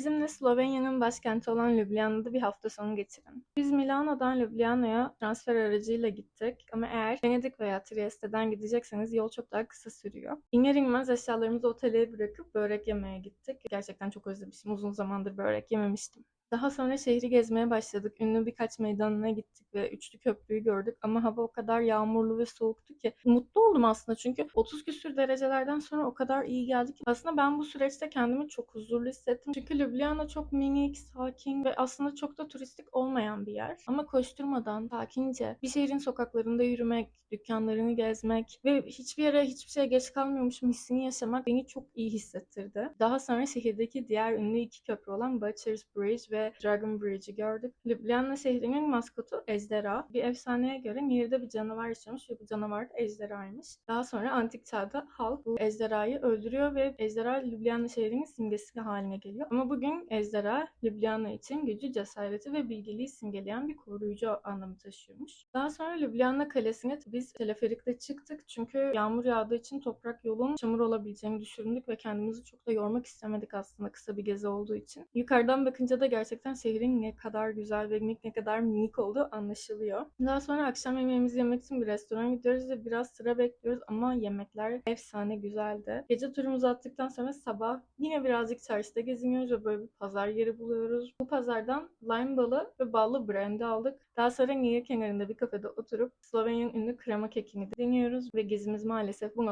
Bizimle Slovenya'nın başkenti olan Ljubljana'da bir hafta sonu geçirin. Biz Milano'dan Ljubljana'ya transfer aracıyla gittik ama eğer Venedik veya Trieste'den gidecekseniz yol çok daha kısa sürüyor. İner inmez eşyalarımızı otele bırakıp börek yemeye gittik. Gerçekten çok özlemişim. Uzun zamandır börek yememiştim. Daha sonra şehri gezmeye başladık. Ünlü birkaç meydanına gittik ve Üçlü Köprüyü gördük. Ama hava o kadar yağmurlu ve soğuktu ki mutlu oldum aslında. Çünkü 30 küsür derecelerden sonra o kadar iyi geldi ki. Aslında ben bu süreçte kendimi çok huzurlu hissettim. Çünkü Ljubljana çok minik, sakin ve aslında çok da turistik olmayan bir yer. Ama koşturmadan, sakince bir şehrin sokaklarında yürümek, dükkanlarını gezmek ve hiçbir yere hiçbir şeye geç kalmıyormuşum hissini yaşamak beni çok iyi hissettirdi. Daha sonra şehirdeki diğer ünlü iki köprü olan Butcher's Bridge ve Dragon Bridge'i gördük. Ljubljana şehrinin maskotu Ejderha. Bir efsaneye göre nehirde bir canavar yaşamış ve bu canavar da ejderhaymış. Daha sonra antik çağda halk bu ejderhayı öldürüyor ve ejderha Ljubljana şehrinin simgesi haline geliyor. Ama bugün ejderha Ljubljana için gücü, cesareti ve bilgeliği simgeleyen bir koruyucu anlamı taşıyormuş. Daha sonra Ljubljana Kalesi'ne biz teleferikle çıktık çünkü yağmur yağdığı için toprak yolun çamur olabileceğini düşündük ve kendimizi çok da yormak istemedik aslında kısa bir gezi olduğu için. Yukarıdan bakınca da gerçekten şehrin ne kadar güzel ve minik ne kadar minik olduğu anlaşılıyor. Daha sonra akşam yemeğimizi yemek için bir restorana gidiyoruz ve biraz sıra bekliyoruz ama yemekler efsane güzeldi. Gece turumuzu attıktan sonra sabah yine birazcık çarşıda geziniyoruz ve böyle bir pazar yeri buluyoruz. Bu pazardan lime balı ve ballı brandy aldık. Daha sonra nehir kenarında bir kafede oturup Slovenya'nın ünlü krema kekini deniyoruz ve gezimiz maalesef bu noktada